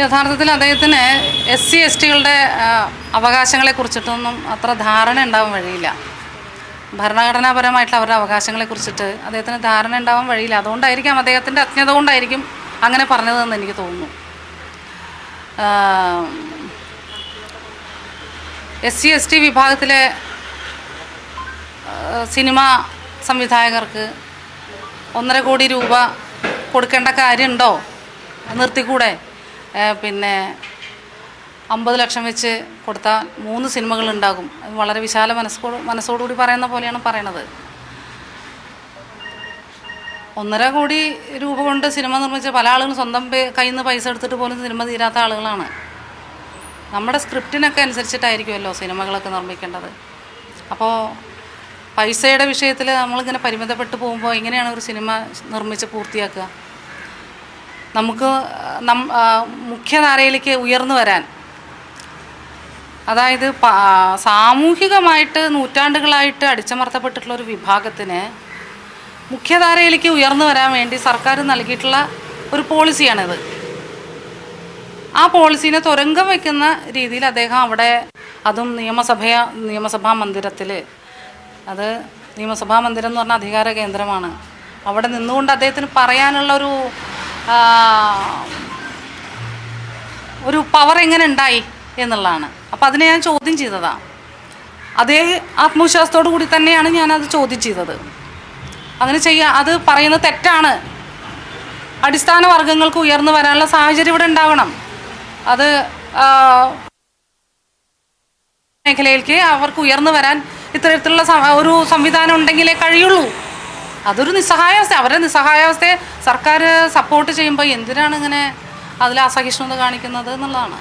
യഥാർത്ഥത്തിൽ അദ്ദേഹത്തിന് S C S ടികളുടെ അവകാശങ്ങളെ കുറിച്ചിട്ടൊന്നും അത്ര ധാരണ ഉണ്ടാവാൻ വഴിയില്ല. ഭരണഘടനാപരമായിട്ടുള്ള അവരുടെ അവകാശങ്ങളെ കുറിച്ചിട്ട് അദ്ദേഹത്തിന് ധാരണ ഉണ്ടാവാൻ വഴിയില്ല. അതുകൊണ്ടായിരിക്കാം അദ്ദേഹത്തിന്റെ അജ്ഞത കൊണ്ടായിരിക്കും അങ്ങനെ പറഞ്ഞതെന്ന് എനിക്ക് തോന്നുന്നു. എസ് സി എസ് ടി വിഭാഗത്തിലെ സിനിമ സംവിധായകർക്ക് ഒന്നര കോടി രൂപ കൊടുക്കേണ്ട കാര്യമുണ്ടോ? നിർത്തിക്കൂടെ? പിന്നെ അമ്പത് ലക്ഷം വെച്ച് കൊടുത്താൽ മൂന്ന് സിനിമകൾ ഉണ്ടാകും അത് വളരെ വിശാല മനസ്സോട് മനസ്സോടുകൂടി പറയുന്ന പോലെയാണ് പറയണത്. ഒന്നര കോടി രൂപ കൊണ്ട് സിനിമ നിർമ്മിച്ച പല ആളുകളും സ്വന്തം കയ്യിൽ നിന്ന് പൈസ എടുത്തിട്ട് പോലും സിനിമ തീരാത്ത ആളുകളാണ്. നമ്മുടെ സ്ക്രിപ്റ്റിനൊക്കെ അനുസരിച്ചിട്ടായിരിക്കുമല്ലോ സിനിമകളൊക്കെ നിർമ്മിക്കേണ്ടത്. അപ്പോൾ പൈസയുടെ വിഷയത്തിൽ നമ്മളിങ്ങനെ പരിമിതപ്പെട്ടു പോകുമ്പോൾ എങ്ങനെയാണ് ഒരു സിനിമ നിർമ്മിച്ച് പൂർത്തിയാക്കുക? നമുക്ക് നം മുഖ്യധാരയിലേക്ക് ഉയർന്നു വരാൻ. അതായത് സാമൂഹികമായിട്ട് നൂറ്റാണ്ടുകളായിട്ട് അടിച്ചമർത്തപ്പെട്ടിട്ടുള്ള ഒരു വിഭാഗത്തിന് മുഖ്യധാരയിലേക്ക് ഉയർന്നു വരാൻ വേണ്ടി സർക്കാർ നൽകിയിട്ടുള്ള ഒരു പോളിസിയാണിത്. ആ പോളിസീനെ തുരങ്കം വയ്ക്കുന്ന രീതിയിൽ അദ്ദേഹം അവിടെ അതും നിയമസഭ നിയമസഭാ മന്ദിരത്തിൽ അത് നിയമസഭാ മന്ദിരം എന്ന് പറഞ്ഞ അധികാര കേന്ദ്രമാണ്. അവിടെ നിന്നുകൊണ്ട് അദ്ദേഹത്തിന് പറയാനുള്ള ഒരു ഒരു പവർ എങ്ങനെ ഉണ്ടായി എന്നുള്ളതാണ്. അപ്പം അതിനെ ഞാൻ ചോദ്യം ചെയ്തതാണ് അതേ ആത്മവിശ്വാസത്തോടു കൂടി തന്നെയാണ് ഞാനത് ചോദ്യം ചെയ്തത്. അങ്ങനെ ചെയ്യുക അത് പറയുന്നത് തെറ്റാണ്. അടിസ്ഥാന വർഗങ്ങൾക്ക് ഉയർന്നു വരാനുള്ള സാഹചര്യം ഇവിടെ ഉണ്ടാവണം. അത് മേഖലയിലേക്ക് അവർക്ക് ഉയർന്നു വരാൻ ഇത്തരത്തിലുള്ള ഒരു സംവിധാനം ഉണ്ടെങ്കിലേ കഴിയുള്ളൂ. അതൊരു നിസ്സഹായാവസ്ഥ അവരുടെ നിസ്സഹായാവസ്ഥയെ സർക്കാർ സപ്പോർട്ട് ചെയ്യുമ്പോൾ എന്തിനാണ് ഇങ്ങനെ അതിൽ അസഹിഷ്ണുത കാണിക്കുന്നത് എന്നുള്ളതാണ്.